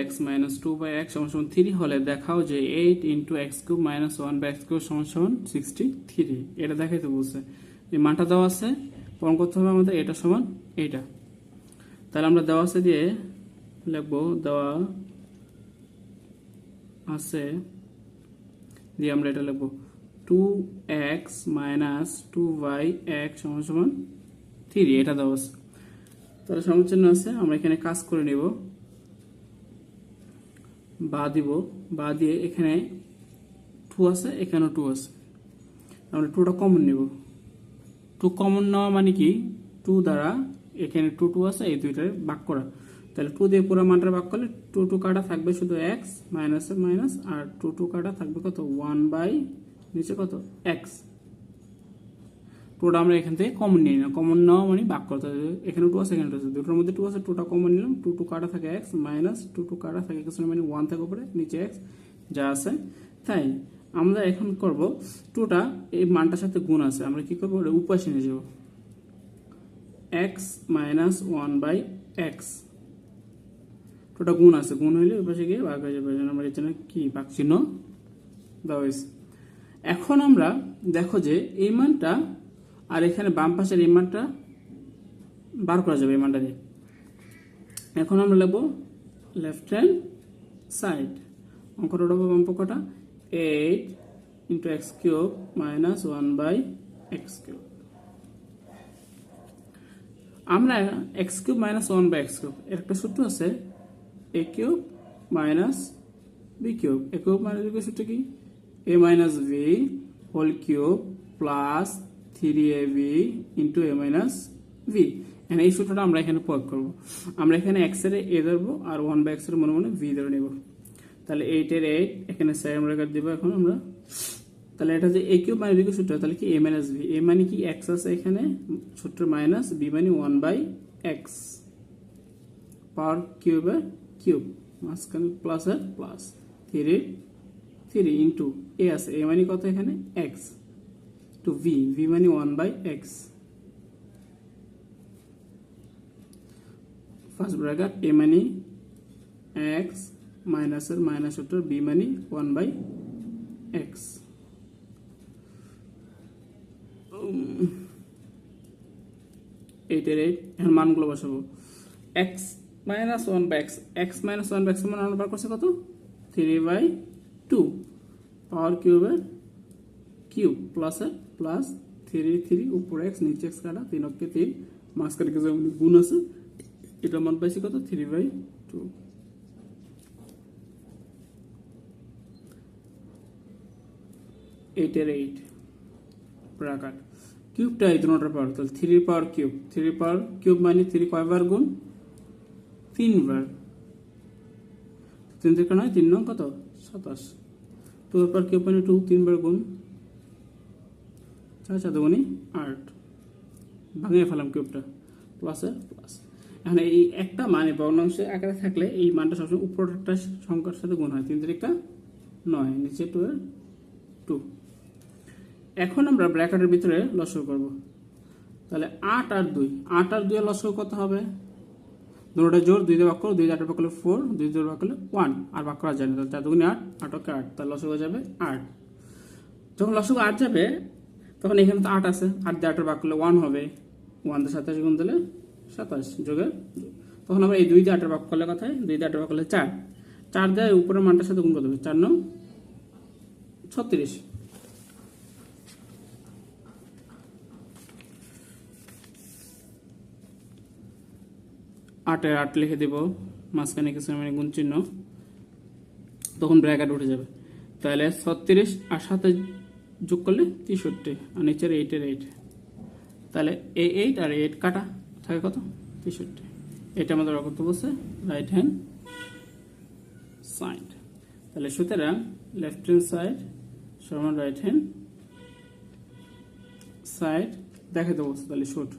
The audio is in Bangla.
X minus two by x সমান সমান থ্রি হলে দেখাও যে eight into x cube minus one by x cube সমান সমান সিক্সটি থ্রি এটা দেখাইতে বলছে। এই মানটা দেওয়া আছে প্রমাণ করতে হবে আমাদের, এটা সমান এইটা। তাহলে আমরা দেওয়া আছে দিয়ে লিখব, দেওয়া আছে দিয়ে আমরা এটা লিখব। Two x minus two by x সমান সমান থ্রি এটা দেওয়া আছে। তাহলে সমচিহ্ন আছে, আমরা এখানে কাজ করে নেব। বা দিব, বা দিয়ে এখানে টু আছে, এখানেও টু আছে। আমরা টুটা কমন নেব। টু কমন নেওয়া মানে কি? টু দ্বারা এখানে টু টু আছে, এই দুইটার ভাগ করা। তাহলে টু দিয়ে পুরো মানটা ভাগ করলে টু টু কাটা থাকবে শুধু এক্স মাইনাস মাইনাস আর টু টু কাটা থাকবে কত? ওয়ান বাই নিচে কত? এক্স টুটা আমরা এখান থেকে কমন নিই না কমন নেওয়া মানে ভাগ করতে হবে। এখানে টু আছে, এখানে টু আছে। দুটোর মধ্যে টু আছে টুটা কমন নিলাম। টু টু কাটা থাকে এক্স মাইনাস টু টু কাটা থাকে কিছু মানে ওয়ান থাকে উপরে, নিচে এক্স যা আছে। তাই আমরা এখন করব টুটা এই মানটার সাথে গুণ আছে। আমরা কি করব? উপাসে নিয়ে যাব। X minus one by x টুটা গুণ আছে। গুণ হইলে ওই গিয়ে ভাগ হয়ে যাবে। আমরা এর জন্য কি? ভাগ চিহ্ন দেওয়া হয়েছে। এখন আমরা দেখো যে এই মানটা আর এখানে বাম পাশের এই বার করা যাবে এই দিয়ে এখন আমরা লিখব লেফট হ্যান্ড সাইড অঙ্কটা উঠাবো বাম পক্ষটা। Eight into x cube minus one by x cube আমরা x cube minus one by x cube এর একটা সূত্র আছে a cube minus b cube a cube minus b সূত্র কি? A minus b whole cube plus three a b into minus v এখানে এই সূত্রটা আমরা এখানে প্রয়োগ করব। আমরা এখানে এক্সের এ ধরবো আর ওয়ান বাই এর মনে মনে ভি ধরে নেব। তাহলে এইট এর এইট এখানে সেভেন রেখার দিব এখন আমরা। তাহলে এটা যে এ কিউব মাইনাস বি সূত্র, তাহলে কি এ মাইনাস ভি এ মানে কি এক্স আছে এখানে? সূত্র মাইনাস বি মানে ওয়ান বাই এক্স পাওয়ার কিউবের কিউব। মাঝখানে plus R plus three three into a আছে। এ মানে কত এখানে? এক্স টু ভি ভি মানে one by x first bracket a মানে এক্স মাইনাসের মাইনাস সূত্র বি মানে ওয়ান বাই এক্স এইটের এইট এখন মানগুলো বসাবো। X minus one by x x minus one by x মান আমরা বার করছে কত? থ্রি বাই টু পাওয়ার কিউবের কিউব প্লাসের প্লাস থ্রি থ্রি উপরে এক্স নিচে এক্স কাটা, তিন অক্ষে তিন। মাঝখানে কিছু গুণ আছে। এটা মান পাইছি কত? থ্রি বাই টু এইটের এইট ব্রাকার কিউবটা এই দুটোর পাওয়ার তাহলে three power cube three power cube মানে থ্রি কয়বার গুণ? তিনবার। তিন থেকে নয়, তিন নং কত? সাতাশ। টু পাওয়ার কিউব মানে টু তিনবার গুণ। চার চার দুগুণি আট। ভাঙিয়ে ফেলাম কিউবটা প্লাসে প্লাস এখন এই একটা মানে ভগ্নাংশে আকারে থাকলে এই মানটা সবসময় উপরটা সংখ্যার সাথে গুণ হয়। তিন তারিখটা নয়, নিচে টু এর টু এখন আমরা ব্র্যাকেটের ভিতরে লসক করব। তাহলে আট আর দুই। আট আর দুই লসক কত হবে? দুটোটা জোর দুই দিয়ে ভাগ করো দুই আটের ভাগ ফোর দুই দিয়ে ভাগ ওয়ান আর ভাগ করা যায় না। তাহলে চার দুগুণে আট আটকে আট? তাহলে লসক হয়ে যাবে আট। যখন লসক আট যাবে তখন এখানে তো আট আছে। আট দিয়ে আটের ভাগ করলে ওয়ান হবে। ওয়ান দিয়ে সাতাশ গুণ দিলে সাতাশ যোগে তখন আমরা এই দুই দিয়ে আটের ভাগ করলে কথায় দুই দিয়ে আটের ভাগ করলে চার। চার দিয়ে উপরের মানটার সাথে গুণ করতে হবে। চার নং ছত্রিশ। আটের আট লিখে দেব। মাঝখানে কিছু মানে গুণ চিহ্ন। তখন ব্র্যাকেট উঠে যাবে। তাহলে ছত্রিশ আর সাথে যোগ করলে তেষট্টি আর নিচের এইটের এইট তাহলে এ এইট আর এইট কাটা থাকে কত? তেষট্টি। এটা আমাদের কত বলছে রাইট হ্যান্ড সাইড তাহলে সুতরাং লেফট হ্যান্ড সাইড সমান রাইট হ্যান্ড সাইড দেখাতে বলছে, তাহলে শুট